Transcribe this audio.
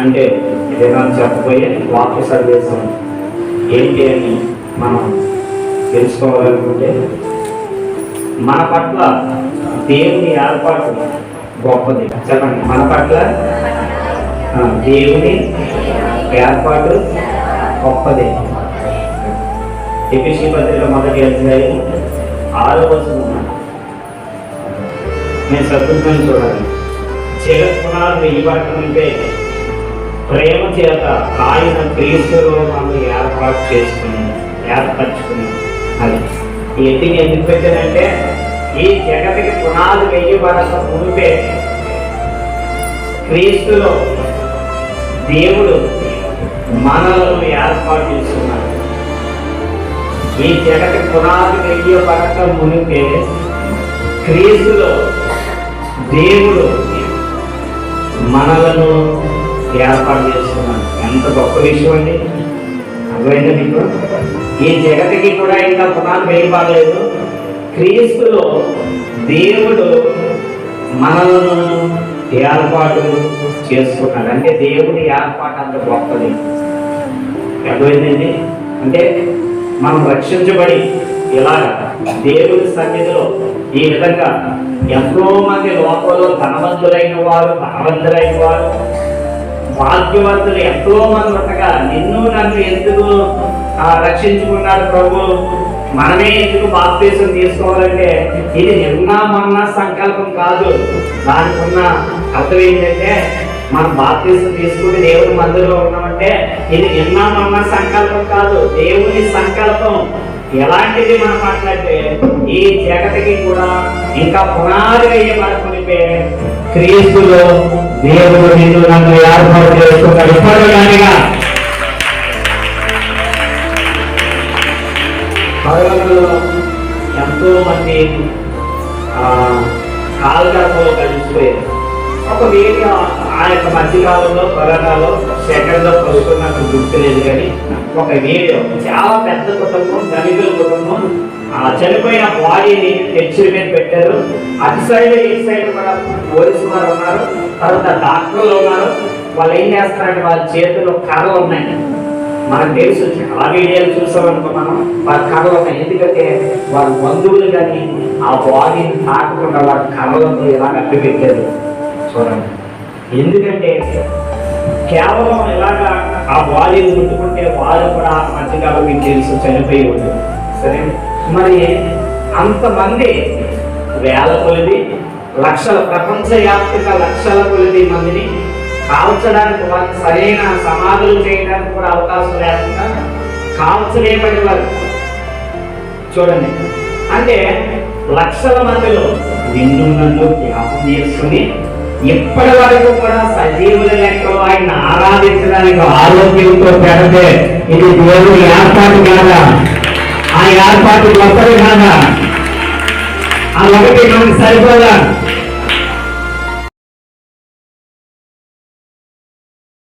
అంటే ఏదైనా చెప్పబోయే వాక్య సందేశం ఏంటి అని మనం తెలుసుకోవాలనుకుంటే మన పట్ల దేవుని ఏర్పాటు గొప్పది. చెప్పండి మన పట్ల దేవుని ఏర్పాటు గొప్పది. ఎపిసి పత్రిక మొదటి అధ్యాయం ఆరు వచనం. నేను చదువుతాను చూడాలి జగత్పునాలు వెయ్యబడటంటే ప్రేమ చేత ఆయన క్రీస్తులో మనం ఏర్పాటు చేసుకుని ఏర్పరచుకుని అది ఈ ఎందుకు పెట్టారంటే ఈ జగతికి పునాది వెయ్యబడక మునిపే క్రీస్తులో దేవుడు మనలను ఏర్పాటు చేస్తున్నాడు ఈ జగతి పునాది వెయ్యబడక మునిపే క్రీస్తులో దేవుడు మనలను ఏర్పాటు చేస్తున్నాను ఎంత గొప్ప విషయం అండి. అర్థమైందా మీకు? ఈ జగతికి కూడా ఇంకా పునాది వేయబడలేదు. క్రీస్తులో దేవుడు మనలను ఏర్పాటు చేసుకున్నాడు. అంటే దేవుడి ఏర్పాటు అంత గొప్పది. అర్థమైందండి? అంటే మనం రక్షించబడి ఇలాగ దేవుడి సన్నిధిలో ఈ విధంగా ఎంతో మంది లోకంలో ధనవంతులైన వారు ధనవంతులైన వారు భాగ్యవంతులు ఎంతో మంది ఉండగా నిన్ను నన్ను ఎందుకు రక్షించుకున్నాడు ప్రభు? మనమే ఎందుకు బాప్తీసం తీసుకోవాలంటే ఇది నిన్న మొన్న సంకల్పం కాదు. దానికి ఉన్న అర్థం ఏంటంటే మనం బాప్తీసం తీసుకుని దేవుడి మందిలో ఉన్నామంటే ఇది నిన్న మొన్న సంకల్పం కాదు. దేవుని సంకల్పం ఎలాంటిది మనం మాట్లాడితే ఈ జగతికి కూడా ఇంకా పునాది వేయబడుకునిపే క్రీస్తులో దేవుడు నిన్ను నన్ను ఏర్పాటు చేసుకున్నాడు. ఇప్పుడు పగలలో ఎంతో మంది ఆ, కలిసిపోయారు. ఒక వేడి ఆ యొక్క మధ్యకాలంలో కరోనాలో సెకండ్లో ఫస్ట్ నాకు గుర్తులేదు కానీ ఒక వీడియో చాలా పెద్ద కుటుంబం ధనికుల కుటుంబం ఆ చనిపోయిన బాడీని తెచ్చి మీద పెట్టారు. అటు సైడ్ ఈ సైడ్ కూడా పోలీసు వారు ఉన్నారు. తర్వాత డాక్టర్లు ఉన్నారు. వాళ్ళు ఏం చేస్తారంటే వాళ్ళ చేతిలో కర్రలు ఉన్నాయి. మనకు తెలుసు చాలా వీడియోలు చూసామనుకో మనం. వాళ్ళ కర్రలు ఉన్నాయి. ఎందుకంటే వాళ్ళ బంధువులు కానీ ఆ బాడీని తాకకుండా వాళ్ళ కర్రలతో ఇలా కట్టి పెట్టారు చూడండి ఎందుకంటే కేవలం ఇలాగా ఆ బాడీని ముట్టుకుంటే వాళ్ళు కూడా ఆ మధ్యకాలం మీకు తెలుసు చనిపోయి ఉంటుంది. సరే? మరి అంతమంది వేల కొలిది లక్షల ప్రపంచ వ్యాప్తంగా లక్షల కొలిది మందిని కాల్చడానికి వారికి సరైన సమాధులు చేయడానికి కూడా అవకాశం లేకుండా కాల్చలేమని వారు. చూడండి. అంటే లక్షల మందిలో నిన్ను నన్ను జ్ఞాపం చేసుకుని ఇప్పటి వరకు కూడా సజీవుల లెక్క ఆయన ఆరాధించడానికి ఆరోగ్యంతో పెడితే ఇది దేవుడి ఏర్పాటు కాదా? ఆ ఏర్పాటు గొప్పది కాదా? ఆ ఒకటి మనకు సరిపోదా?